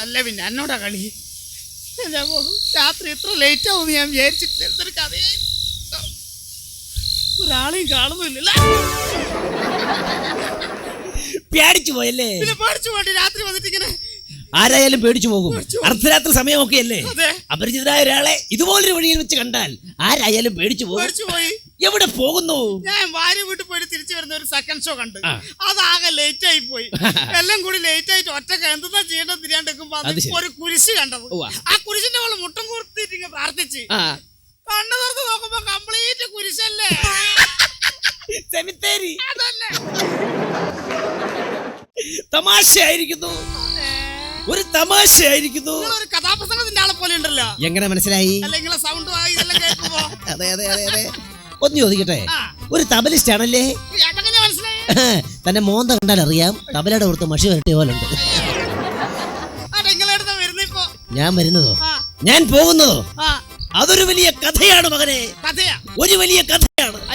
അല്ല പിന്നെ എന്നോടാ കളി. രാത്രി ഇത്ര ലേറ്റ് ആവും ഞാൻ വിചാരിച്ചിട്ട് എന്തൊരു കഥയായി ഒരാളെയും കാണുന്നില്ല പേടിച്ചു പോയല്ലേ? പിന്നെ പേടിച്ചു പോണ്ടി രാത്രി വന്നിട്ട് ഇങ്ങനെ ആരായാലും പേടിച്ചു പോകും. അർദ്ധരാത്രി സമയമൊക്കെ അല്ലേ അതെ. അപരിചിതനായ ഒരാളെ ഇതുപോലൊരു വഴിയിൽ വെച്ച് കണ്ടാൽ ആരായാലും പേടിച്ചു പോകും. പേടിച്ചു പോയി. എവിടെ പോകുന്നു? ഞാൻ ഭാര്യ വീട്ടിൽ പോയി തിരിച്ചു വരുന്ന ഒരു സെക്കൻഡ് ഷോ കണ്ടു. അതാകെ ലേറ്റ് ആയി പോയി. എല്ലാം കൂടി ലേറ്റ് ആയിട്ട് ഒറ്റയ്ക്ക് എന്താ ചെയ്യേണ്ടത് തിരിയാണ്ട്. ഒരു കുരിശ് കണ്ടത്. ആ കുരിശിന്റെ പോലെ മുട്ടം കൂർത്തിട്ട് ഇങ്ങനെ പ്രാർത്ഥിച്ച്. കണ്ണു തുറന്ന് നോക്കുമ്പോ കംപ്ലീറ്റ് കുരിശല്ലേ? സെമിത്തേരി അതല്ലേ. തമാശയായിരിക്കുന്നു. ഒരു തമാശയായിരിക്കുന്നു. ഒരു കഥാപ്രസംഗത്തിന്റെ ആളെ പോലെ ഉണ്ടല്ലോ. എങ്ങനെ മനസ്സിലായി? അല്ലെങ്കിൽ സൗണ്ട് ഇതെല്ലാം കേൾക്കുമ്പോ. അതെ അതെ അതെ അതെ. ഒന്ന് ചോദിക്കട്ടെ? ഒരു തബലിസ്റ്റ് ആണല്ലേ തന്നെ മോന്ത കണ്ടാൽ അറിയാം. തബലയുടെ ഓർത്ത് മഷി വരട്ടിയ പോലെ ഉണ്ട്. ഞാൻ വരുന്നതോ? ഞാൻ പോകുന്നതോ? അതൊരു വലിയ കഥയാണ് മകനെ. ഒരു വലിയ കഥയാണ്.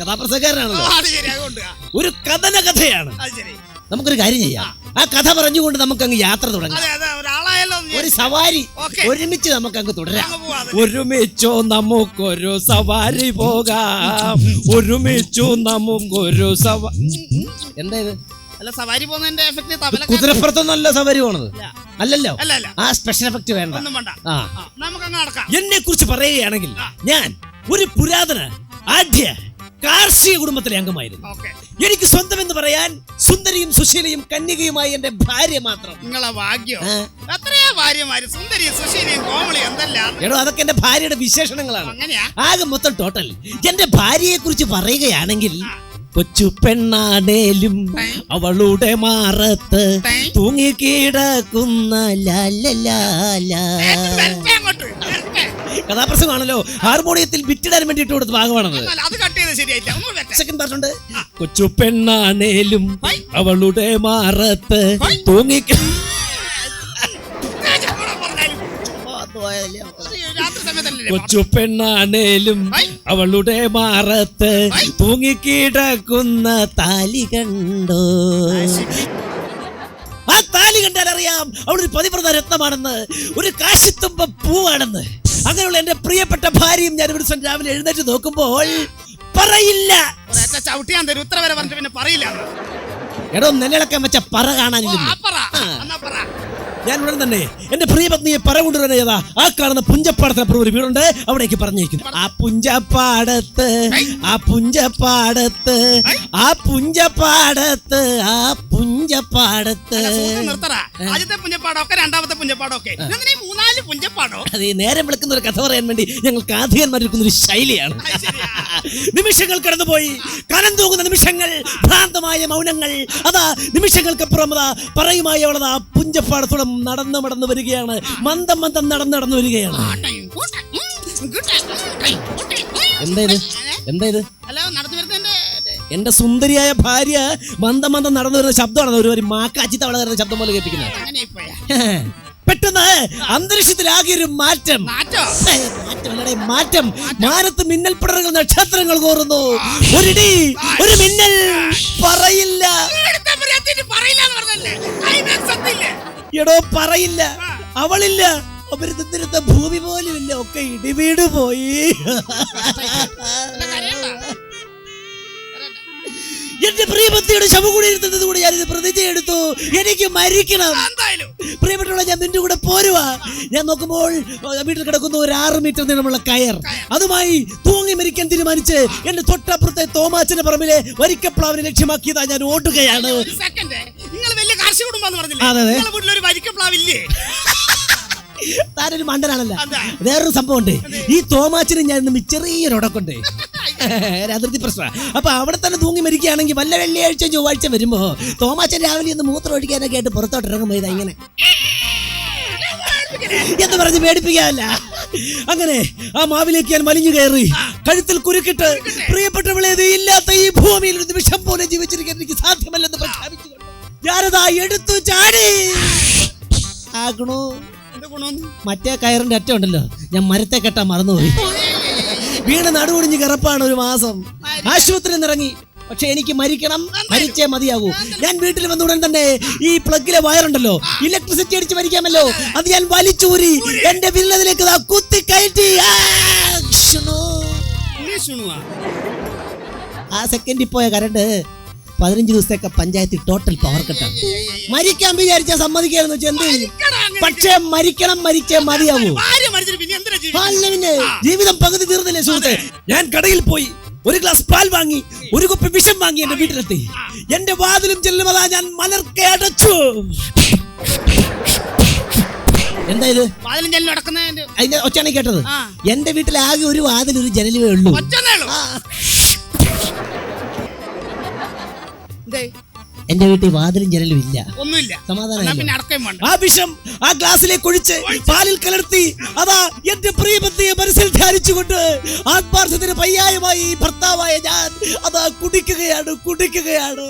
കഥാപ്രസംഗക്കാരനാണല്ലോ. ഒരു കഥന കഥയാണ്. നമുക്കൊരു കാര്യം ചെയ്യാം. ആ. കഥ പറഞ്ഞുകൊണ്ട് നമുക്ക് അങ്ങ് യാത്ര തുടങ്ങാം. ഒരു. സവാരി ഒരുമിച്ച് നമുക്ക് അങ്ങ് തുടരാം ഒരുമിച്ചോ നമുക്കൊരു സവാരി പോകാം. ഒരുമിച്ചു നമുക്കൊരു സവാ എന്താ ഇത്? അല്ല സവാരി പോകുന്നതിന്റെ എഫക്ട് തബല കുതിരപ്പുറത്തൊന്നല്ല സവാരി പോണത്. അല്ലല്ലോ. അല്ല അല്ല. ആ സ്പെഷ്യൽ എഫക്ട് വേണ്ട. ആ. എന്നെ കുറിച്ച് പറയുകയാണെങ്കിൽ ഞാൻ ഒരു പുരാതന ആഢ്യ കാർഷിക കുടുംബത്തിലെ അംഗമായിരുന്നു. എനിക്ക് സ്വന്തം എന്ന് പറയാൻ സുന്ദരിയും സുശീലയും കന്യകയുമായി എന്റെ ഭാര്യ മാത്രം. നിങ്ങളെ ഭാഗ്യം. ഭാര്യമാര്? സുന്ദരിയും സുശീലിയും എന്തെല്ലാം? എടോ അതൊക്കെ എന്റെ ഭാര്യയുടെ വിശേഷണങ്ങളാണ്. ആകെ മൊത്തം ടോട്ടൽ എന്റെ ഭാര്യയെ കുറിച്ച് പറയുകയാണെങ്കിൽ കൊച്ചു പെണ്ണാണേലും അവളുടെ മാറത്ത് തൂങ്ങിക്കിടക്കുന്ന ലാലലാല കഥാപ്രസംഗമാണല്ലോ. ഹാർമോണിയത്തിൽ ബിറ്റിടാൻ വേണ്ടിയിട്ട് കൊടുത്ത ഭാഗമാണത്. അത് കട്ട് ചെയ്ത് ശരിയായില്ല. ഒന്ന് സെക്കൻഡ് പാർട്ടുണ്ട് കൊച്ചു പെണ്ണാണേലും. അവളുടെ മാറത്ത് തൂങ്ങി തൂങ്ങിക്ക ഞാൻ ചുമ്മാ പറഞ്ഞാലും. രാത്രി സമയത്തല്ലേ കൊച്ചു പെണ്ണാണേലും അവളുടെ മാറത്ത്. തൂങ്ങിക്കിടക്കുന്ന താലി കണ്ടോ. ആ താലി കണ്ടാൽ അറിയാം അവളൊരു പതിവ്രത രത്നമാണെന്ന്. ഒരു കാശിത്തുമ്പ പൂവാണെന്ന്. അങ്ങനെയുള്ള എന്റെ പ്രിയപ്പെട്ട ഭാര്യയും ഞാൻ ഒരു ദിവസം രാവിലെ എഴുന്നേറ്റ് നോക്കുമ്പോൾ പറയില്ല. ചവിട്ടിയാൻ തരും. ഉത്തരവരെ പറഞ്ഞിട്ട് പിന്നെ പറയില്ല. എടോ നെല്ലിളക്കം വെച്ച പറ കാണാനില്ല ഞാൻ ഉടൻ തന്നെ എന്റെ പ്രിയപത്നിയെ പറ കൊണ്ടുവരുന്ന ഏതാ? ആ കാണുന്ന പുഞ്ചപ്പാടത്തിനപ്പുറം ഒരു വീടുണ്ട്. അവിടേക്ക് പറഞ്ഞേക്കുന്നു ആ പുഞ്ചപ്പാടത്ത് ആ പുഞ്ചപ്പാടത്ത് ആ പുഞ്ചപ്പാടത്ത് ആ പുഞ്ചപ്പാടത്ത്. അതെ ആദ്യത്തെ രണ്ടാമത്തെ മൂന്നാൽ പുഞ്ചപ്പാടോ? അത് ഈ നേരം വിളിക്കുന്ന ഒരു കഥ പറയാൻ വേണ്ടി ഞങ്ങൾ ആധികന്മാരിക്കുന്ന ഒരു ശൈലിയാണ്. നിമിഷങ്ങൾ കടന്നുപോയി. കനം തൂങ്ങുന്ന നിമിഷങ്ങൾ ഭ്രാന്തമായ മൗനങ്ങൾ. അതാ നിമിഷങ്ങൾക്കപ്പുറം അതാ പറയുമായി അവളതാ ആ പുഞ്ചപ്പാടത്തോടെ നടന്നു നടന്നു വരികയാണ്. മന്ദം മന്ദം നടന്നു നടന്നു വരികയാണ്. എന്താ ഇത് എന്താ ഇത് അല്ല നടന്നു വരുന്നതിന്റെ എന്റെ സുന്ദരിയായ ഭാര്യ മന്ദം മന്ദം നടന്നു വരുന്ന ശബ്ദമാണ് ഒരു ഒരു മാക്കാച്ചി തവള വരുന്ന ശബ്ദം പോലെ കേൾപ്പിക്കുന്നത്. അങ്ങനെ ഇപ്പോയാ പെട്ടെന്ന് അന്തരീക്ഷത്തിലാകെ ഒരു മാറ്റം. മാറ്റോ? ഏ, മാറ്റം മാനത്ത് മിന്നൽ പിടറുകൾ നക്ഷത്രങ്ങൾ കോറുന്നു ഒരിടി ഒരു മിന്നൽ പറയില്ല. പറയില്ല എന്ന് പറഞ്ഞല്ലേ? എടോ പറയില്ല. അവളില്ല. അവർ തിന്നിരുന്ന ഭൂമി പോലും ഇല്ല. ഒക്കെ ഇടിവീട് പോയി. എന്റെ പ്രിയപത്തിയുടെ ശവം കൂടി ഇരുത്തുന്നത് കൂടി ഞാനിത് പ്രതിജ്ഞ എടുത്തു. എനിക്ക് മരിക്കണം. പ്രിയപ്പെട്ടുള്ള ഞാൻ നിന്റെ കൂടെ പോരുവാ. ഞാൻ നോക്കുമ്പോൾ വീട്ടിൽ കിടക്കുന്ന ഒരു ആറ് മീറ്റർ നീളമുള്ള കയർ. അതുമായി തൂങ്ങി മരിക്കാൻ തീരുമാനിച്ച് എന്റെ തൊട്ടപ്പുറത്തെ തോമാച്ചന്റെ പറമ്പിലെ വരിക്കപ്ലാവിനെ ലക്ഷ്യമാക്കിയതാ ഞാൻ ഓടുകയാണ്. അതെ, അതെ. നിങ്ങളുടെ ഒരു വരിക്കപ്ലാവില്ലേ? താനൊരു മണ്ടനാണല്ലോ. അതാ. വേറൊരു സംഭവം ഉണ്ട് ഈ തോമാച്ചിന് ഞാൻ ഇന്ന് ചെറിയൊരു ഉടക്കുണ്ട്. അതിർത്തി പ്രശ്ന അപ്പൊ അവിടെ തന്നെ തൂങ്ങി മരിക്കുകയാണെങ്കിൽ വല്ല വെള്ളിയാഴ്ച ചൊവ്വാഴ്ച വരുമ്പോ തോമാച്ചൻ രാവിലെ ഒന്ന് മൂത്രം ഒഴിക്കാനൊക്കെ ആയിട്ട് പുറത്തോട്ട് ഇറങ്ങുമ്പോ ഇതാ ഇങ്ങനെ. എന്ന് പറഞ്ഞ് പേടിപ്പിക്കാനല്ല. അങ്ങനെ ആ മാവിലേക്ക് ഞാൻ വലിഞ്ഞു കയറി. കഴുത്തിൽ കുരുക്കിട്ട് പ്രിയപ്പെട്ടവളെ ഇത് ഇല്ലാത്ത ഈ ഭൂമിയിൽ ഒരു നിമിഷം പോലെ ജീവിച്ചിരിക്കാൻ എനിക്ക് സാധ്യമല്ലെന്ന് പ്രഖ്യാപിച്ചുകൊണ്ട് ഞാനതാ എടുത്തു ചാടി. ആകണു ഗുണു? മറ്റേ കയറിന്റെ അറ്റം ഉണ്ടല്ലോ. ഞാൻ മരത്തെ കെട്ടാൻ മറന്നുപോയി. വീണ് നടുപൊടിഞ്ഞ് കിറപ്പാണ് ഒരു മാസം. ആശുപത്രിയിൽ നിറങ്ങി പക്ഷെ എനിക്ക് മരിക്കണം. മരിച്ചേ മതിയാകൂ. ഞാൻ വീട്ടിൽ വന്ന ഉടൻ തന്നെ ഈ പ്ലഗിലെ വയറുണ്ടല്ലോ. ഇലക്ട്രിസിറ്റി അടിച്ച് മരിക്കാമല്ലോ. അത് ഞാൻ വലിച്ചൂരി. എന്റെ വില്ലതിലേക്ക് കുത്തി കയറ്റി. ആ. ആ സെക്കൻഡിൽ പോയ കരണ്ട് പതിനഞ്ച് ദിവസത്തേക്ക് പഞ്ചായത്തിൽ ടോട്ടൽ പവർ കട്ടാണ് മരിക്കാൻ വിചാരിച്ചാൽ സമ്മതിക്കായിരുന്നു എന്ത് ചെയ്യും? പക്ഷേ മരിക്കണം മരിച്ചേ മതിയാവൂ. പിന്നെ ജീവിതം പകുതി തീർന്നില്ലേ സുഹൃത്തെ? ഞാൻ കടയിൽ പോയി ഒരു ഗ്ലാസ് പാൽ വാങ്ങി ഒരു കുപ്പി വിഷം വാങ്ങി എന്റെ വീട്ടിലെത്തി. എന്റെ വാതിലും ചെല്ലുമതാ ഞാൻ മലർക്കെ അടച്ചു എന്താ ഇത്? അതിന്റെ ഒച്ചാണ് കേട്ടത്. എന്റെ വീട്ടിൽ ആകെ ഒരു വാതിൽ ഒരു ജനലുവേ ഉള്ളൂ. എന്റെ വീട്ടിൽ വാതിലും ജനലും ഇല്ല. ഒന്നുമില്ല. സമാധാനം ആ വിഷം ആ ഗ്ലാസ്സിലേക്ക് ഒഴിച്ച്. പാലിൽ കലർത്തി അതാ എന്റെ പ്രിയപത്നിയെ മനസ്സിൽ ധ്യാനിച്ചുകൊണ്ട് ആത്മാർത്ഥത്തിന് പര്യായമായി ഈ ഭർത്താവായ ഞാൻ അതാ കുടിക്കുകയാണ് കുടിക്കുകയാണ്.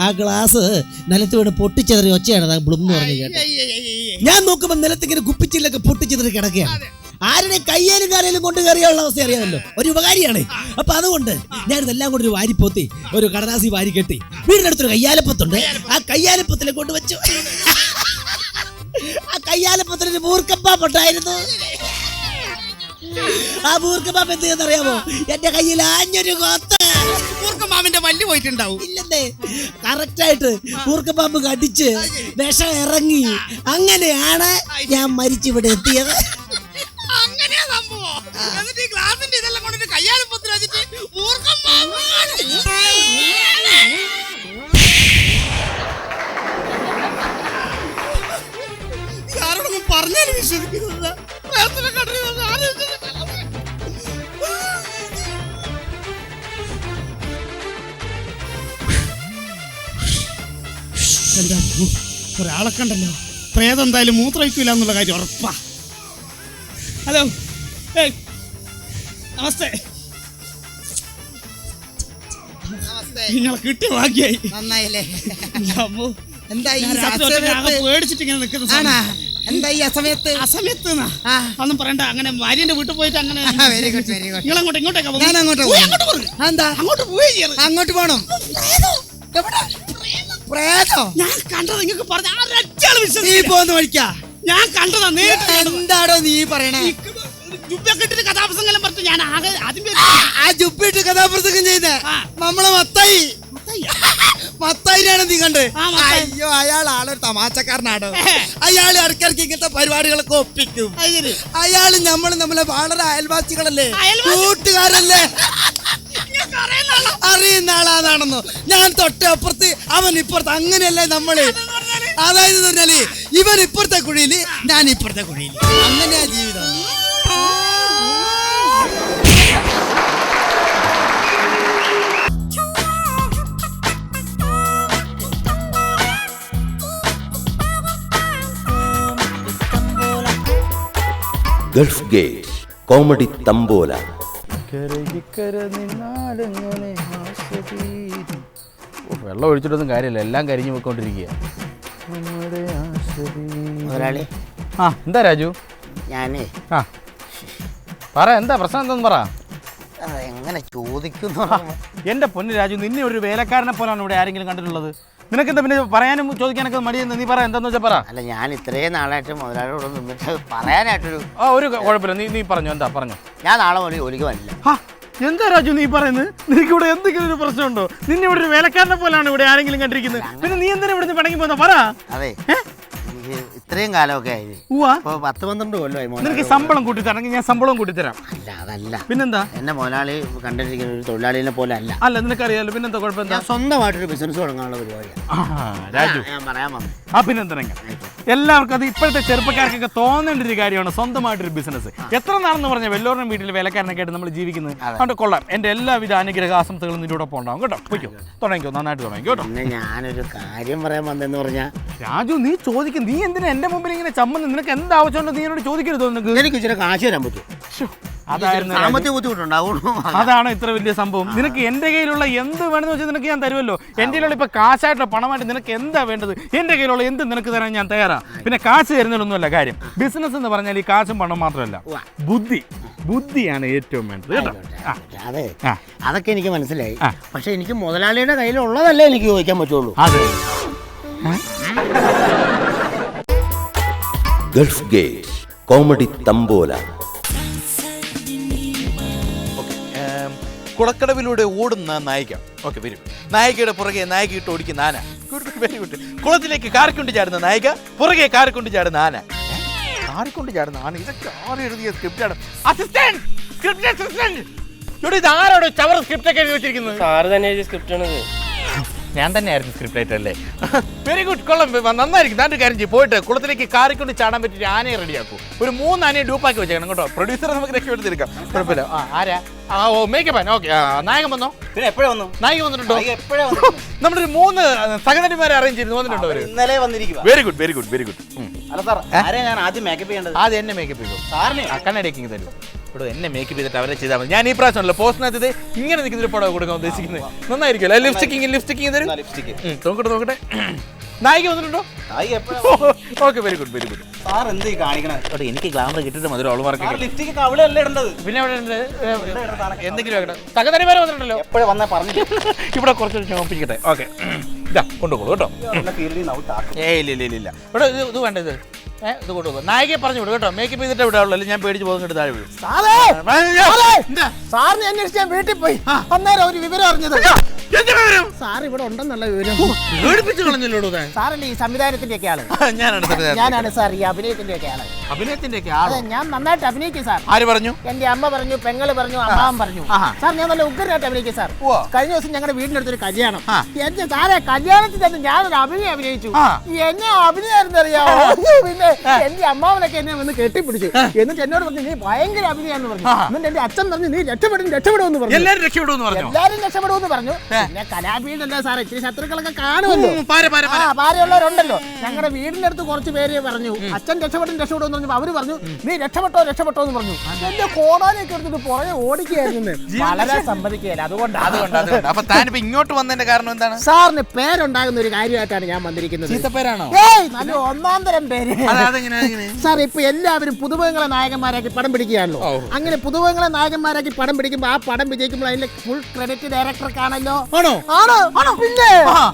ആ ഗ്ലാസ് നിലത്ത് വീണ് പൊട്ടിച്ചെതറി ഒച്ചയാണ് ബ്ലും എന്ന് പറഞ്ഞു. ഞാൻ നോക്കുമ്പോൾ നിലത്തിങ്ങനെ കുപ്പിച്ചില്ലൊക്കെ പൊട്ടിച്ചെതറി കിടക്കുകയാണ് അതെ. ആരുടെ കയ്യേലും കാലേലും കൊണ്ട് കയറിയുള്ള അവസ്ഥ അറിയാമല്ലോ. ഒരു ഉപകാരിയാണ്. അപ്പൊ അതുകൊണ്ട് ഞാൻ ഇതെല്ലാം കൂടി ഒരു വാരി വാരിപ്പോത്തി ഒരു കടലാസി വാരി കെട്ടി വീടിനടുത്തൊരു കയ്യാലപ്പത്തുണ്ട്. ആ കയ്യാലപ്പത്തിലെ കൊണ്ട് വെച്ചു ആ കയ്യാലപ്പത്തിലൊരു മൂർക്കപ്പാപ്പുണ്ടായിരുന്നു ആ മൂർക്കപ്പാപ്പ് എന്ത് ചെയ്യുന്നറിയാമോ? എന്റെ കയ്യിൽ ആഞ്ഞൊരു കോത്ത്. കൂർക്കം മാമിന്റെ പോയിട്ടുണ്ടാവും. ഇല്ലെന്നേ. കറക്റ്റായിട്ട് മൂർക്കപ്പാമ്പ് കടിച്ച് വിഷം ഇറങ്ങി. അങ്ങനെയാണ് ഞാൻ മരിച്ചിവിടെ എത്തിയത്. അങ്ങനെയാ സംഭവം. എന്നിട്ട് ഈ ഗ്ലാസിന്റെ ഇതെല്ലാം കൊണ്ടിട്ട് പൊത്തി വെച്ചിട്ട് മൂർഖം ആരോടൊന്നും പറഞ്ഞാലും വിശ്വസിക്കുന്നത് ഒരാളെ കണ്ടല്ലോ. പ്രേതം എന്തായാലും മൂത്രയിക്കില്ല എന്നുള്ള കാര്യം ഉറപ്പാ. ഹലോ. ഏയ്. നമസ്തേ. നിങ്ങളെ കിട്ടിയ ഭാഗ്യായി. നന്നായില്ലേ? അമ്മോ, എന്താ ഈ പേടിച്ചിട്ട് ഇങ്ങനെ നിൽക്കുന്ന എന്താ ഈ അസമയത്ത്. ഒന്നും പറയണ്ട. അങ്ങനെ ഭാര്യന്റെ വീട്ടിൽ പോയിട്ട് അങ്ങനെ വെരി ഗുഡ് വെരി ഗുഡ് നിങ്ങൾ അങ്ങോട്ട് ഇങ്ങോട്ടേക്കാ? ഞാൻ അങ്ങോട്ട് അങ്ങോട്ട്. എന്താ അങ്ങോട്ട് പോയി ചെയ്യരുത്. അങ്ങോട്ട് പോണം. എവിടെ? പ്രേതോ. ഞാൻ കണ്ടത് നിങ്ങൾക്ക് പറഞ്ഞു ആ നീ വഴിക്കാ. ഞാൻ കണ്ടതാ നേരിട്ട്. എന്താടോ നീ പറയണേ? കഥാപ്രസംഗം പറഞ്ഞു ഞാൻ ആകെ ആ കഥാപ്രസംഗം ചെയ്ത. നമ്മളെ മത്തായി? മത്തായിനാണ് നീ കണ്ട്. അയ്യോ അയാൾ ആളൊരു തമാശക്കാരനാണ്. അയാൾ ഇടയ്ക്കിടയ്ക്ക് ഇങ്ങനത്തെ പരിപാടികളൊക്കെ ഒപ്പിക്കും. അയാൾ നമ്മൾ അയാൾ നമ്മളും നമ്മളെ വളരെ അയൽവാസികളല്ലേ? കൂട്ടുകാരല്ലേ? അറിയുന്ന ആളാണെന്നോ. ഞാൻ തൊട്ടപ്പുറത്ത് അവൻ ഇപ്പുറത്ത് അങ്ങനെയല്ലേ നമ്മൾ? അതായത് പറഞ്ഞാൽ ഇവൻ ഇപ്പുറത്തെ കുഴിയിൽ ഞാൻ ഇപ്പുറത്തെ കുഴിയിൽ. അങ്ങനെയാ ജീവിതം. Gulf Gate comedy tambola. വെള്ളം ഒഴിച്ചിട്ടൊന്നും കാര്യമില്ല. എല്ലാം കരിഞ്ഞു പോയിക്കൊണ്ടിരിക്കുക. മുതലാളി. ആ എന്താ രാജു? ഞാനേ. ആ. പറ എന്താ പ്രശ്നം എന്താന്ന് പറ. എങ്ങനെ ചോദിക്കുന്നു? എന്റെ പൊന്ന് രാജു നിന്നെ ഒരു വേലക്കാരനെ പോലാണ് ഇവിടെ ആരെങ്കിലും കണ്ടിട്ടുള്ളത്. നിനക്ക് എന്താ പിന്നെ പറയാനും ചോദിക്കാനൊക്കെ മടിയെന്ന്? നീ പറ എന്താന്ന് വെച്ചാൽ പറ. അല്ല ഞാൻ ഇത്രയും നാളായിട്ട് മുതലാളിയോട് നിന്നിട്ട് പറയാനായിട്ടൊരു ആ ഒരു കുഴപ്പമില്ല നീ നീ പറഞ്ഞു എന്താ പറഞ്ഞു. ഞാൻ നാളെ മുതൽ ജോലിക്ക് വരില്ല. ഹാ, എന്താ രാജു നീ പറയുന്നത്? നിനക്ക് ഇവിടെ എന്തെങ്കിലും ഒരു പ്രശ്നമുണ്ടോ? നിന്നെ ഇവിടെ ഒരു വേലക്കാരനെ പോലാണ് ഇവിടെ ആരെങ്കിലും കണ്ടിരിക്കുന്നത്. പിന്നെ നീ എന്തിനാ ഇവിടെ പണങ്ങി പോന്ന പറ. അതെ. ഇത്രയും കാലമൊക്കെ ആയി. ഇപ്പൊ പത്ത് പന്ത്രണ്ട് കൊല്ലമായി നിനക്ക് മുതലാളി ശമ്പളം കൂട്ടി ഞാൻ ശമ്പളം കൂട്ടി തരാം അല്ല അതല്ല. പിന്നെന്താ? എന്നെ മുതലാളി കണ്ടിരിക്കുന്ന ഒരു തൊഴിലാളിനെ പോലെ അല്ല. അല്ല നിനക്ക് അറിയാലോ പിന്നെന്താ കുഴപ്പമില്ല ഞാൻ സ്വന്തമായിട്ടൊരു ബിസിനസ് തുടങ്ങാനുള്ള പരിപാടിയാണ് ആ, രാജു. ഞാൻ പറയാൻ വന്നു ആ പിന്നെന്താ എല്ലാവർക്കും അത് ഇപ്പോഴത്തെ ചെറുപ്പക്കാർക്കൊക്കെ തോന്നേണ്ട ഒരു കാര്യമാണ് സ്വന്തമായിട്ടൊരു ബിസിനസ് എത്ര നാളെന്ന് പറഞ്ഞാൽ വെല്ലോറിനും വീട്ടിൽ വേലക്കാരനൊക്കെ ആയിട്ട് നമ്മൾ ജീവിക്കുന്നത്? അതുകൊണ്ട് കൊള്ളാം. എന്റെ എല്ലാവിധ അനുഗ്രഹ ആശംസകളും നിന്റെ കൂടെ ഉണ്ടാവും കേട്ടോ പൊയ്ക്കോ. തുടങ്ങിക്കോ നന്നായിട്ട് തുടങ്ങിക്കോ കേട്ടോ. പിന്നെ ഞാനൊരു കാര്യം പറയാൻ വന്നെന്ന് പറഞ്ഞാൽ രാജു നീ ചോദിക്കും നീ എന്തിനാ എന്റെ മുമ്പിൽ ഇങ്ങനെ ചമ്മന്ന് നിനക്ക് എന്താവശ്യമുണ്ടോ നീ എന്നോട് ചോദിക്കരുത് നിനക്ക്. എനിക്ക് ഇച്ചിരി കാശ് തരാൻ പറ്റും അതായിരുന്നു രാജു. സാമ്പത്തിക ബുദ്ധിമുട്ടുണ്ടാവുള്ളൂ അതാണ് ഇത്ര വലിയ സംഭവം. നിനക്ക് എന്റെ കയ്യിലുള്ള എന്ത് വേണമെന്ന് വെച്ചാൽ നിനക്ക് ഞാൻ തരുമല്ലോ. എന്റെ കയ്യിലുള്ള ഇപ്പൊ കാശായിട്ടുള്ള പണമായിട്ട് നിനക്ക് എന്താ വേണ്ടത്? എന്റെ കയ്യിലുള്ള എന്ത് നിനക്ക് തരാൻ ഞാൻ തയ്യാറാ? പിന്നെ കാശ് തരുന്നതിലൊന്നുമല്ല കാര്യം. ബിസിനസ് എന്ന് പറഞ്ഞാൽ ഈ കാശും പണം മാത്രമല്ല. ബുദ്ധി. ബുദ്ധിയാണ് ഏറ്റവും വേണ്ടത് കേട്ടോ? ആ, അതെ. അതൊക്കെ എനിക്ക് മനസ്സിലായി. പക്ഷെ എനിക്ക് മുതലാളിയുടെ കയ്യിലുള്ളതല്ലേ എനിക്ക് ചോദിക്കാൻ പറ്റുള്ളൂ. അതെ. Gulf Gate comedy tambola. ഏം, കുളക്കടവിലൂടെ ഓടുന്ന നായിക. ഓക്കെ വരും. നായികയുടെ പുറകെ നായിക ഇട്ട് ഓടിക്കുന്ന ആന. വെരി ഗുഡ് കുളത്തിലേക്ക് കാറിക്കൊണ്ട് ചാടുന്ന നായിക പുറകെ കാറിക്കൊണ്ട് ചാടുന്ന ആന? കാറിക്കൊണ്ട് ചാടുന്ന ആന. ഇതൊക്കെ ആറ് എഴുതിയ സ്ക്രിപ്റ്റാണ് അസിസ്റ്റന്റ് സ്ക്രിപ്റ്റ് അസിസ്റ്റന്റ് ഇത് ആരോട് ചവർ സ്ക്രിപ്റ്റ് ഒക്കെ എഴുതി വെച്ചിരിക്കുന്നത്? സാറ് തന്നെ എഴുതിയ സ്ക്രിപ്റ്റാണിത് ഞാൻ തന്നെയായിരുന്നു സ്ക്രിപ്റ്റ് റൈറ്റർ അല്ലേ വെരി ഗുഡ് കൊള്ളം നന്നായിരിക്കും. താന്റെ കാര്യം ചെയ്യും. പോയിട്ട് കുളത്തിലേക്ക് കാറിക്കൊണ്ട് ചാടാൻ പറ്റിയ ആനയെ റെഡിയാക്കൂ ഒരു മൂന്ന് ആനയെ ഡൂപ്പാക്കി വെച്ചേക്കണം കേട്ടോ. പ്രൊഡ്യൂസറെ നമുക്ക് രക്ഷപ്പെടുത്തിയെടുക്കാം. കുഴപ്പമില്ല. ആ ആരാ? ആ ഓ മേക്കപ്പ് ഓക്കെ നായകൻ വന്നോ? പിന്നെ എപ്പോഴാ വന്നു? നായിക വന്നിട്ടുണ്ടോ? എപ്പോഴാ നമ്മുടെ ഒരു മൂന്ന് സഹനടിമാരെ അറേഞ്ച് ചെയ്തു വന്നിട്ടുണ്ടോ അവർ? ഇന്നലെ വന്നിരിക്കുക very good very good very good അല്ല സാർ ആരെയാ ഞാൻ ആദ്യം മേക്കപ്പ് ചെയ്യേണ്ടത്? ആദ്യം എന്നെ മേക്കപ്പ് ചെയ്തു? സാറിനെ? ആ കണ്ണടയ്ക്ക് തരും. ഇവിടെ എന്നെ മേക്കപ്പ് ചെയ്തിട്ട് അവരെ ചെയ്താൽ മതി. ഞാൻ ഈ പ്രാവശ്യമല്ലോ പോസ്റ്റിനകത്ത് ഇത് ഇങ്ങനെ നിൽക്കുന്ന ഒരു പടം കൊടുക്കാൻ ഉദ്ദേശിക്കുന്നത്. നന്നായിരിക്കുമല്ലോ? ലിപ്സ്റ്റിക്കിങ് ലിപ്സ്റ്റിക്കിങ് തരും? നോക്കട്ടെ നോക്കട്ടെ. നായിക വന്നിട്ടുണ്ടോ? ആയി എപ്പോഴാ okay very good very good sir എന്ത് കാണിക്കണേ? അവിടെ എനിക്ക് ഗ്ലാമർ കിട്ടിയിട്ട് മതി സാർ മാർക്ക് ലിപ്സ്റ്റിക്ക് കവിളയല്ല ഇടേണ്ടത്? പിന്നെ അവിടെ ഉണ്ട്, ഏ, എന്തെങ്കിലും ആകട്ടെ സഹനടിമാരെ വന്നിട്ടുണ്ടല്ലോ. എപ്പോഴും വന്നാ പറഞ്ഞു ഇവിടെ കുറച്ച് ചോപ്പിക്കട്ടെ ഓക്കെ. ഇതാ കൊണ്ടുപോകും കേട്ടോ. ഫീൽഡിൽ ഔട്ട് ആക്കും. ഏ ഇല്ല ഇല്ല ഇല്ല ഇല്ല. ഇവിടെ ഇത് ഇത് വേണ്ട ഇത്. ഏ ഇത് കൊണ്ടുപോകും. നായികയെ പറഞ്ഞു വിടും കേട്ടോ. മേക്കപ്പ് ചെയ്തിട്ട് വിടാവുള്ളൂ അല്ലെങ്കിൽ ഞാൻ പേടിച്ച് പോകുന്നിട്ട് താഴെ വീഴും. സാറേ! സാറേ! സാറിനെ അന്വേഷിച്ച് ഞാൻ വീട്ടിൽ പോയി. അന്നേരം ഒരു വിവരം അറിഞ്ഞത്. എന്ത് വിവരം? സാർ ഇവിടെ ഉണ്ടെന്നുള്ള വിവരം. പേടിപ്പിച്ച് കളഞ്ഞല്ലോടോ താൻ? സാറിന്റെ ഈ സംവിധാനത്തിന്റെ ഒക്കെ ആൾ ഞാനാണ് സംവിധായകൻ. ഞാനാണ് സാർ ഈ അഭിനയത്തിന്റെ ഒക്കെ ആൾ. അഭിനയത്തിന്റെ ഒക്കെ അതെ ഞാൻ നന്നായിട്ട് അഭിനയിക്കും സാർ. ആര് പറഞ്ഞു? എന്റെ അമ്മ പറഞ്ഞു പെങ്ങൾ പറഞ്ഞു അമ്മാവൻ പറഞ്ഞു. ആഹാ. സാർ ഞാൻ നല്ല ഉഗ്രനായിട്ട് അഭിനയിക്കും സാർ. ഉവ്വ. കഴിഞ്ഞ ദിവസം ഞങ്ങളുടെ വീടിനടുത്തൊരു കല്യാണം. ആ. എന്റെ സാറെ കല്യാണത്തിൽ തന്നെ ഞാനൊരു അഭിനയം അഭിനയിച്ചു. ആ. എന്നെ അഭിനയായിരുന്നു അറിയാമോ പിന്നെ എന്റെ അമ്മാവനൊക്കെ എന്നെ വന്ന് കെട്ടിപ്പിടിച്ചു. എന്നിട്ട് എന്നോട് പറഞ്ഞു നീ ഭയങ്കര അഭിനയാന്ന് പറഞ്ഞു. എന്നിട്ട് എന്റെ അച്ഛൻ പറഞ്ഞു നീ രക്ഷപ്പെടും എന്ന് പറഞ്ഞു. എല്ലാരും രക്ഷപ്പെടുമെന്ന് പറഞ്ഞു? എല്ലാരും രക്ഷപ്പെടുമെന്ന് പറഞ്ഞു. പിന്നെ കലാപീഠല്ലേ സാറേ ഇച്ചിരി ശത്രുക്കളൊക്കെ കാണുമല്ലോ. ഉം, പാര പാര ആ ഭാര്യയുള്ളവരുണ്ടല്ലോ. ഞങ്ങളുടെ വീടിന്റെ അടുത്ത് കുറച്ച് പേര് പറഞ്ഞു അച്ഛൻ രക്ഷപ്പെടും രക്ഷപ്പെടും എന്ന് പറഞ്ഞു അവർ പറഞ്ഞു നീ രക്ഷപ്പെട്ടോ രക്ഷപ്പെട്ടോ എന്ന് പറഞ്ഞു. എന്റെ കോടാനൊക്കെ എടുത്തിട്ട് പുറകെ ഓടിക്കുകയായിരുന്നു വളരെ സമ്മതിക്കുകയില്ല അതുകൊണ്ടാണ് അതുകൊണ്ട് അതുകൊണ്ട്. അപ്പൊ താനിപ്പോ ഇങ്ങോട്ട് വന്നതിന്റെ കാരണം എന്താണ്? സാറിന് പേരുണ്ടാകുന്ന ഒരു കാര്യമായിട്ടാണ് ഞാൻ വന്നിരിക്കുന്നത്. ചീത്തപ്പേരാണോ? ഏയ് നല്ല ഒന്നാം തരം പേര് അതെങ്ങനെ? സാർ ഇപ്പൊ എല്ലാവരും പുതുമുഖങ്ങളെ നായകന്മാരാക്കി പടം പിടിക്കുകയാണല്ലോ. അങ്ങനെ പുതുമുഖങ്ങളെ നായകന്മാരാക്കി പടം പിടിക്കുമ്പോൾ ആ പടം വിജയിക്കുമ്പോൾ അതിന്റെ ഫുൾ ക്രെഡിറ്റ് ഡയറക്ടർക്കാണല്ലോ ആണോ? ആണോ? ആണോ? പിന്നെ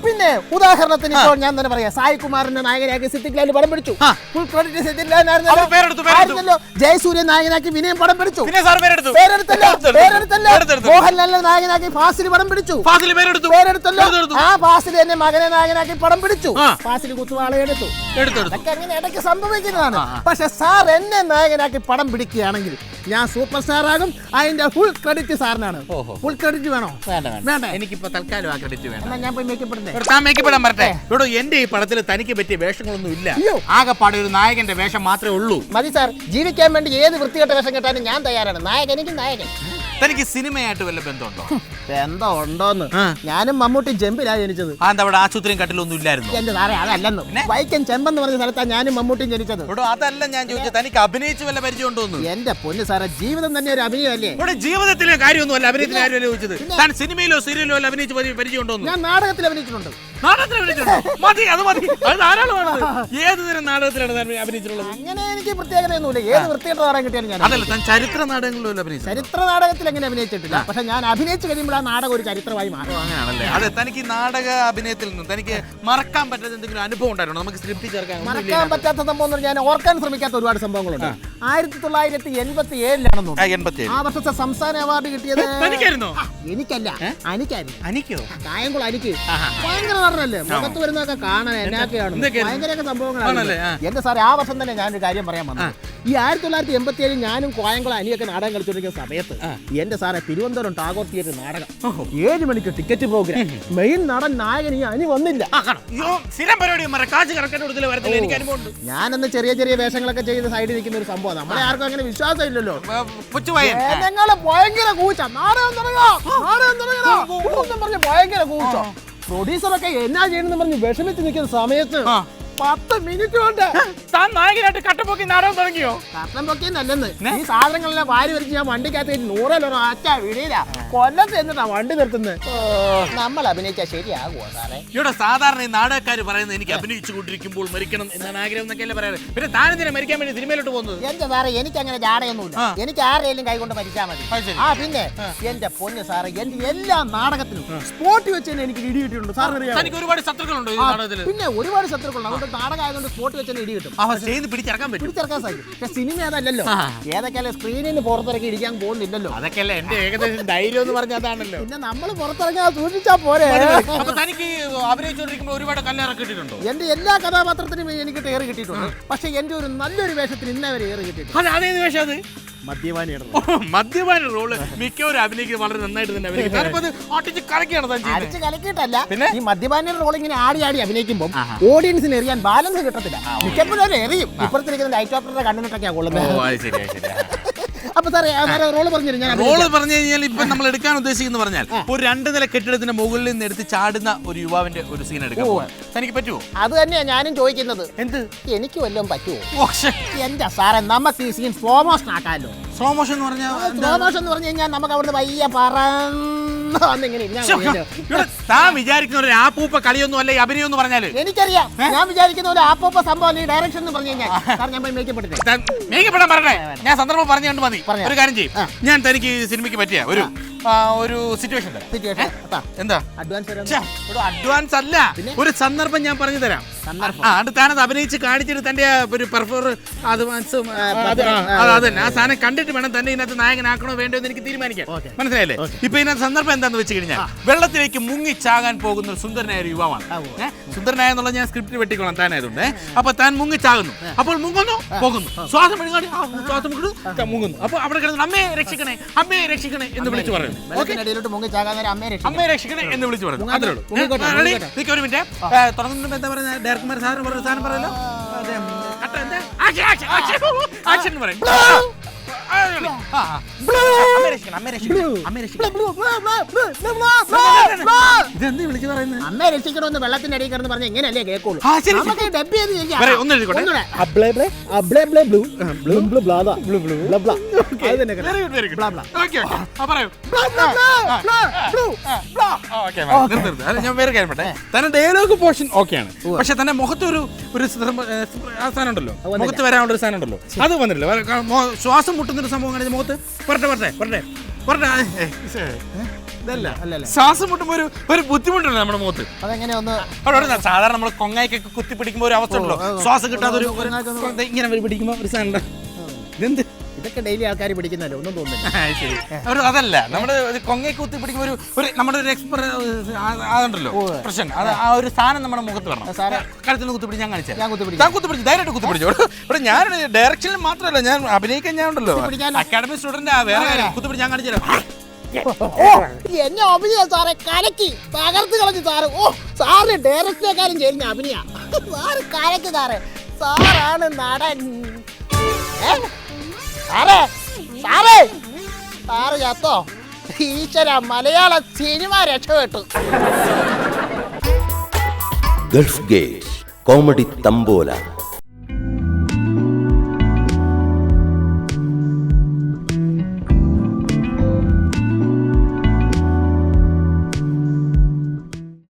പിന്നെ ഉദാഹരണത്തിന് ഇപ്പോൾ ഞാൻ തന്നെ പറയാം സായി കുമാറിന്റെ നായകനാക്കി സിദ്ദിഖ് ലാൽ പടം പിടിച്ചു. Full credit Siddique. ജയസൂര്യ നായകനാക്കി വിനയം പടം പിടിച്ചു. മോഹൻലാലിനെ നായകനാക്കി ഫാസിൽ പടം പിടിച്ചു. പേരെടുത്തല്ലോ. ആ ഫാസിൽ എന്നെ മകനെ നായകനാക്കി പടം പിടിച്ചു. ഫാസിലി ഫാസിൽ കുത്തുവാളെ എടുത്തു. അങ്ങനെ ഇടയ്ക്ക് സംഭവിക്കുന്നതാണ്. പക്ഷെ സാർ എന്നെ നായകനാക്കി പടം പിടിക്കുകയാണെങ്കിൽ ഞാൻ സൂപ്പർ സ്റ്റാർ ആകും. അതിന്റെ ഫുൾ ക്രെഡിറ്റ് സാറിനാണ്. ഫുൾ ക്രെഡിറ്റ് വേണോ? വേണ്ട വേണ്ട. വേണ്ടേ? എനിക്കിപ്പോ തൽക്കാലം ആ ക്രെഡിറ്റ് വേണ്ട. എന്നാ ഞാൻ പോയി മേക്കപ്പ് ഇടണ്ടേ ഇവിടെ താൻ മേക്കപ്പ് ഇടാൻ വരട്ടെ. ഇവിടെ എന്റെ ഈ പടത്തിൽ തനിക്ക് പറ്റിയ വേഷങ്ങളൊന്നും ഇല്ല. അയ്യോ. ആകെപ്പാടെ ഒരു നായകന്റെ വേഷം മാത്രമേ ഉള്ളൂ. മതി സാർ. ജീവിക്കാൻ വേണ്ടി ഏത് വൃത്തികെട്ട വേഷം കെട്ടാനും ഞാൻ തയ്യാറാണ്. നായകൻ എനിക്ക് നായകൻ. തനിക്ക് സിനിമയായിട്ട് വല്ല ബന്ധമുണ്ടോ? എന്തോ ഉണ്ടോന്ന് ആ. ഞാനും മമ്മൂട്ടി ജമ്പിലാ ജനിച്ചത്. ആ എന്താ അവിടെ ആശുപത്രിയും കട്ടിലൊന്നും ഇല്ലായിരുന്നു? എന്റെ സാറേ അതല്ലെന്ന്. വൈക്കം ചെമ്പെന്ന് പറഞ്ഞ സ്ഥലത്താ ഞാനും മമ്മൂട്ടിയും ജനിച്ചത്. ഇവിടെ അതല്ല ഞാൻ ചോദിച്ചത് തനിക്ക് അഭിനയിച്ച് വല്ല പരിചയം ഉണ്ടോന്ന് എന്റെ പൊന്ന് സാറേ ജീവിതം തന്നെ ഒരു അഭിനയമല്ലേ? ഇവിടെ ജീവിതത്തിലെ കാര്യമൊന്നുമല്ല അഭിനയത്തിലെ കാര്യമല്ല ചോദിച്ചത്. താൻ സിനിമയിലോ സീരിയലോ അല്ല അഭിനയിച്ച് പരി- പരിചയം ഉണ്ടോന്ന് ഞാൻ നാടകത്തിൽ അഭിനയിച്ചിട്ടുണ്ട്. അഭിനയിച്ചിട്ടുണ്ടോ? മതി അത് മതി. അത് ധാരാളമാണ് ഏത് തരം നാടകത്തിലാണ് താൻ അഭിനയിച്ചിട്ടുള്ളത്? അങ്ങനെ എനിക്ക് പ്രത്യേകതയൊന്നുമില്ല. ഏത് വൃത്തിയുടെ നാടകം കിട്ടിയാലും ഞാൻ അതല്ല താൻ ചരിത്ര നാടകങ്ങളിലും അഭിനയിച്ചു ചരിത്ര നാടകത്തിൽ എങ്ങനെ അഭിനയിച്ചിട്ടില്ല. പക്ഷെ ഞാൻ അഭിനയിച്ചു കഴിയുമ്പോൾ ആ നാടകം ഒരു ചരിത്രമായി മാറും. അങ്ങനെയാണല്ലേ. അതെ തനിക്ക് ഈ നാടക അഭിനയത്തിൽ നിന്നും തനിക്ക് മറക്കാൻ പറ്റാത്ത എന്തെങ്കിലും അനുഭവം ഉണ്ടായിരുന്നു നമുക്ക് സ്ക്രിപ്റ്റ് ചേർക്കാൻ മറക്കാൻ? പറ്റാത്ത സംഭവം എന്ന് പറഞ്ഞാൽ ഞാൻ ഓർക്കാൻ ശ്രമിക്കാത്ത ഒരുപാട് സംഭവങ്ങളുണ്ട്. ആയിരത്തി തൊള്ളായിരത്തി എൺപത്തി ഏഴിലാണെന്നു ആ, ആ വർഷത്തെ സംസ്ഥാന അവാർഡ് കിട്ടിയത് എനിക്കല്ല. അനിക്കായിരുന്നു. അനിക്കോ? കായംകുളം അനിക്ക്. ഭയങ്കര പറഞ്ഞല്ലേ മുഖത്ത് വരുന്നതൊക്കെ കാണാൻ എന്നാക്കെയാണ്. ഭയങ്കരമൊക്കെ? സംഭവങ്ങളാണ്. എന്റെ സാറേ ആ വർഷം തന്നെ ഞാനൊരു കാര്യം പറയാൻ വന്നു ഈ ആയിരത്തി തൊള്ളായിരത്തി എൺപത്തി ഏഴിൽ ഞാനും കോയംകുളം അനിയൊക്കെ നാടകം കളിച്ചുകൊണ്ടിരിക്കുന്ന സമയത്ത് എന്റെ സാറെ തിരുവനന്തപുരം ടാഗോർ തിയേറ്റർ നാടകം. ഏഴ് മണിക്ക് ടിക്കറ്റ് പ്രോഗ്രാം. മെയിൻ നടൻ നായകൻ ഈ അനി വന്നില്ല. ഞാനന്ന് ചെറിയ ചെറിയ വേഷങ്ങളൊക്കെ ചെയ്ത് സൈഡിൽ നിൽക്കുന്ന ഒരു സംഭവം നമ്മളെ ആർക്കും അങ്ങനെ വിശ്വാസം ഇല്ലല്ലോ കൊച്ചുപയ്യൻ ജനങ്ങൾ ഭയങ്കര കൂച്ച. നാടകം തുടങ്ങാം. നാടകം തുടങ്ങാം പറഞ്ഞ് ഭയങ്കര കൂച്ച. പ്രൊഡ്യൂസറൊക്കെ എന്നാ ചെയ്യണമെന്ന് പറഞ്ഞ് വിഷമിച്ച് നിൽക്കുന്ന സമയത്ത് പത്ത് മിനിറ്റ് കൊണ്ട്. താൻ നായകനായിട്ട് കട്ടപ്പൊക്കി നാടകം തുടങ്ങിയോ? കട്ടൻ പൊക്കിന്നല്ലെന്ന് ഈ സാധനങ്ങളെല്ലാം വാരി വരച്ച് ഞാൻ വണ്ടിക്കകത്ത് നൂറല്ലോ അച്ഛാ വിടിയില്ല കൊല്ലത്ത് എന്നിട്ടാ വണ്ടി നിർത്തുന്നത്. നമ്മൾ അഭിനയിച്ചാ ശരിയാകുമോ സാറേ? ഇവിടെ സാധാരണ ഈ നാടകക്കാര് പറയുന്നത് എനിക്ക് അഭിനയിച്ചു കൊണ്ടിരിക്കുമ്പോൾ മരിക്കണം എന്നാണ് ആഗ്രഹം എന്നൊക്കെയല്ലേ പറയാറ്. പിന്നെ താനെന്തിനാ മരിക്കാൻ വേണ്ടി സിനിമയിലോട്ട് പോകുന്നത്? എന്താ സാറേ എനിക്ക് അങ്ങനെ ജാടയൊന്നുമില്ല എനിക്ക് ആരെയും കൈകൊണ്ട് മരിച്ചാൽ മതി. ആ പിന്നെ എന്റെ പൊന്ന് സാറേ എന്റെ എല്ലാ നാടകത്തിലും സ്പോട്ട് വെച്ച് തന്നെ എനിക്ക് ഇടി കിട്ടിയിട്ടുണ്ട്. സാറിന്? തനിക്ക് ഒരുപാട് ശത്രുക്കളുണ്ട് പിന്നെ ഒരുപാട് ശത്രുക്കളുണ്ട്. അതുകൊണ്ട് നാടകം ആയതുകൊണ്ട് സ്പോട്ട് വെച്ച് ഇടി കിട്ടും. ചെയ്ത് പിടിച്ചിറക്കാൻ പറ്റും. പിടിച്ചിറക്കാൻ സാധിക്കും. പക്ഷെ സിനിമ അതല്ലല്ലോ. ഏതൊക്കെയല്ലേ? സ്ക്രീനിൽ പുറത്തിറക്കി ഇടിക്കാൻ പോകുന്നില്ലല്ലോ. അതൊക്കെയല്ലേ എന്റെ ഏകദേശം ധൈര്യം എന്ന് പറഞ്ഞ അതാണല്ലോ. പിന്നെ നമ്മൾ പുറത്തിറങ്ങാൻ സൂക്ഷിച്ചാ പോരെ. തനിക്ക് അഭിനയിച്ചുകൊണ്ടിരിക്കുമ്പോൾ ഒരുപാട് കല്ലിറക്കിട്ടുണ്ടോ എന്റെ എല്ലാ കഥാപാത്രത്തിനും എനിക്ക് ഏറ് കിട്ടിയിട്ടുണ്ട്. പക്ഷെ എന്റെ ഒരു നല്ലൊരു വേഷത്തിന് ഇന്നേ വരെ ഏറ് കിട്ടിയിട്ടുണ്ട് അത് അതേത് വേഷം അത്? മദ്യപാന റോൾ. മിക്കവരും അഭിനയിക്കുന്നത് വളരെ നന്നായിട്ട് തന്നെ അഭിനയിക്കും. ഞാനിപ്പോ അത് ഒട്ടിച്ച് കലക്കിയാണ് താൻ ചെയ്യുന്നത്. അടിച്ച് കലക്കിയിട്ടല്ല. പിന്നെ? ഈ മദ്യപാനിയുടെ റോൾ ഇങ്ങനെ ആടി ആടി അഭിനയിക്കുമ്പോൾ ഓഡിയൻസിന് എറിയാൻ ബാലൻസ് കിട്ടത്തില്ല. മിക്കപ്പോഴും അവർ എറിയും. ഇപ്പുറത്തിരിക്കുന്ന ലൈറ്റ് ഓപ്പറേറ്ററെ കണ്ണിനൊക്കെയാണ് ഓ കൊള്ളുന്നത് അപ്പൊ സാറേ സാറേ റോൾ പറഞ്ഞു ഞാൻ റോൾ പറഞ്ഞു കഴിഞ്ഞാൽ ഇപ്പൊ നമ്മൾ എടുക്കാൻ ഉദ്ദേശിക്കുന്ന പറഞ്ഞാൽ ഒരു രണ്ട് നില കെട്ടിടത്തിന്റെ മുകളിൽ നിന്ന് എടുത്ത് ചാടുന്ന ഒരു യുവാവിന്റെ ഒരു സീൻ എടുക്കാൻ എനിക്ക് തനിക്ക് പറ്റുമോ അത് തന്നെയാ ഞാനും ചോദിക്കുന്നത്. എന്ത്? എനിക്ക് വല്ലതും പറ്റുമോ. എന്റെ സാറേ നമുക്ക് ഈ സീൻ സ്ലോ മോഷൻ ആക്കാമല്ലോ സ്ലോ മോഷൻ എന്ന് പറഞ്ഞാൽ സ്ലോ മോഷൻ എന്ന് പറഞ്ഞു കഴിഞ്ഞാൽ നമുക്ക് അവിടുന്ന് വയ്യ പറന്ന് വന്നിങ്ങനെ ഇരുന്നാ മതിയല്ലോ. ഇവിടെ താൻ വിചാരിക്കുന്ന ഒരു ആപ്പൂപ്പ കളിയൊന്നും അല്ല ഈ അഭിനയം എന്ന് പറഞ്ഞാൽ. എനിക്കറിയാം. ഞാൻ വിചാരിക്കുന്ന ഒരു ആപ്പോപ്പ സംഭവം ഈ ഡയറക്ഷൻ എന്ന് പറഞ്ഞു കഴിഞ്ഞാൽ. സാർ ഞാൻ പോയി മേക്കപ്പെട്ടിട്ട് താൻ മേക്കപ്പെടാൻ പറയട്ടെ ഞാൻ സന്ദർഭം പറഞ്ഞുകൊണ്ട് മതി. പറഞ്ഞോ. ഒരു കാര്യം ചെയ്യും. ഞാൻ തനിക്ക് ഈ സിനിമയ്ക്ക് പറ്റിയ ഒരു ആ, ഒരു സിറ്റുവേഷൻ തരാം. സിറ്റുവേഷൻ എന്താ? അഡ്വാൻസ് തരാം ഛെ, ഒരു അഡ്വാൻസ് അല്ല. ഒരു സന്ദർഭം ഞാൻ പറഞ്ഞു തരാം. സന്ദർഭം. ആ അത് താനത് അഭിനയിച്ച് കാണിച്ചിട്ട് തന്റെ ഒരു പെർഫോർ അത് മനസ്സും അത് ആ സാധനം കണ്ടിട്ട് വേണം തന്നെ ഇതിനകത്ത് നായകനാക്കണോ വേണ്ടോ എന്ന് എനിക്ക് തീരുമാനിക്കാം മനസ്സിലായില്ലേ? ഇപ്പൊ ഇതിനകത്ത് സന്ദർഭം എന്താന്ന് വെച്ച് കഴിഞ്ഞാൽ വെള്ളത്തിലേക്ക് മുങ്ങിച്ചാകാൻ പോകുന്ന ഒരു സുന്ദരനായ ഒരു യുവാവാണ്? സുന്ദരനായ എന്നുള്ള ഞാൻ സ്ക്രിപ്റ്റ് വെട്ടിക്കോളാം താനായതുകൊണ്ട്. അപ്പൊ താൻ മുങ്ങിച്ചാകുന്നു അപ്പോൾ മുങ്ങുന്നു പോകുന്നു. ശ്വാസം എടുക്കാണ്ട് ശ്വാസം മുങ്ങുന്നു. അപ്പൊ അവിടെ കിടന്നു അമ്മയെ രക്ഷിക്കണേ അമ്മയെ രക്ഷിക്കണേ എന്ന് വിളിച്ചു പറയുന്നു. അമ്മയെ രക്ഷിക്കണേ. എന്ന് വിളിച്ചു പറയുന്നു. അത്രേ ഉള്ളൂ. ഒരു മിനിറ്റ്. തുടങ്ങുന്നുണ്ട് എന്താ പറയുക ഡയറക്ടർമാർ സാധനം പറഞ്ഞു സാധനം പറയല്ലോ. അതെ, ആക്ഷൻ ആക്ഷൻ പറയും. ഇതെന്ത് വിളിച്ചു പറയുന്നത് അമ്മയെ രക്ഷിക്കണമെന്ന് വെള്ളത്തിന്റെ അടിയിൽ കിടന്ന് പറഞ്ഞ എങ്ങനെയല്ലേ കേൾക്കുള്ളൂ. നമുക്ക് ഡബ് ചെയ്ത്. അബ്ലേ ബ്ലേ, അബ്ലേ ബ്ലേ blue. Blue. Blue blah blue blue. Blah blah. അത് തന്നെ ബ്ലാ ബ്ലാ. ഓക്കെ ഓക്കെ ആ പറയൂ. ബ്ലാ ബ്ലാ ബ്ലാ ബ്ലാ ബ്ലൂ. ബ്ലാ. ഓക്കെ നിർത്ത് നിർത്ത്. അല്ല ഞാൻ വേറെ കാര്യം പറട്ടെ തന്നെ ഡയലോഗ് പോർഷൻ ഓക്കെയാണ് പക്ഷെ തന്നെ മുഖത്ത് ഒരു ഒരു സാധനം ഉണ്ടല്ലോ. മുഖത്ത് വരാനുള്ള ഒരു സാധനം ഉണ്ടല്ലോ. അത് വന്നിട്ടില്ല. ശ്വാസം മുട്ടുന്ന ഒരു സംഭവം കാണിച്ച മുഖത്ത്? പറട്ടെ പറട്ടെ പറട്ടെ പറട്ടെ ഇതല്ല അല്ലല്ല. ശ്വാസം മുട്ടുമ്പോൾ ഒരു ഒരു ബുദ്ധിമുട്ടുണ്ട് നമ്മുടെ മുഖത്ത്. അതെങ്ങനെ ഒന്ന് അവിടെ സാധാരണ നമ്മൾ കൊങ്ങായിക്കൊക്കെ കുത്തി പിടിക്കുമ്പോൾ ഒരു അവസ്ഥ ഉണ്ടല്ലോ ശ്വാസം കിട്ടാതെ ഒരു ഇങ്ങനെ പിടിക്കുമ്പോൾ ഒരു സാധനം. ഇതെന്ത്? ഇതൊക്കെ ഡെയിലി ആൾക്കാർ പിടിക്കുന്നല്ലോ ഒന്നും തോന്നുന്നില്ല. ശരി. ഒരു അതല്ല നമ്മുടെ ഒരു കൊങ്ങയെ കുത്തി പിടിക്കുമ്പോൾ ഒരു ഒരു നമ്മുടെ ഒരു എക്സ്പ്ര അതുണ്ടല്ലോ പ്രശ്നം. അത് ആ ഒരു സാധനം നമ്മുടെ മുഖത്ത് വരണം. സാറേ. കഴുത്തിൽ നിന്ന് കുത്തി പിടിച്ച് ഞാൻ കാണിച്ചു ഞാൻ കുത്തി പിടിക്കാം. ഞാൻ പിടിച്ചു ധൈര്യമായിട്ട് കുത്തി പിടിച്ചു ഇവിടെ- ഞാൻ ഡയറക്ഷനിൽ മാത്രമല്ല ഞാൻ അഭിനയിക്കാൻ ഞാൻ ഉണ്ടല്ലോ? അക്കാഡമി സ്റ്റുഡന്റ് വേറെ കാര്യം. കുത്തി പിടിച്ച് ഞാൻ കാണിച്ചു എന്നെ അഭിനയ സാറെ കലക്കി തകർത്ത് കളഞ്ഞു സാറ്. ഓ സാറിന് ഡയറക്ടറെക്കാരും ചേരുന്ന അഭിനയ. സാറ് കലക്കി സാറേ. സാറാണ് നടൻ? സാറേ സാറേ. സാറ് ചത്തോ ഈശ്വര മലയാള സിനിമ രക്ഷപ്പെട്ടു. Gulf Gate comedy tambola.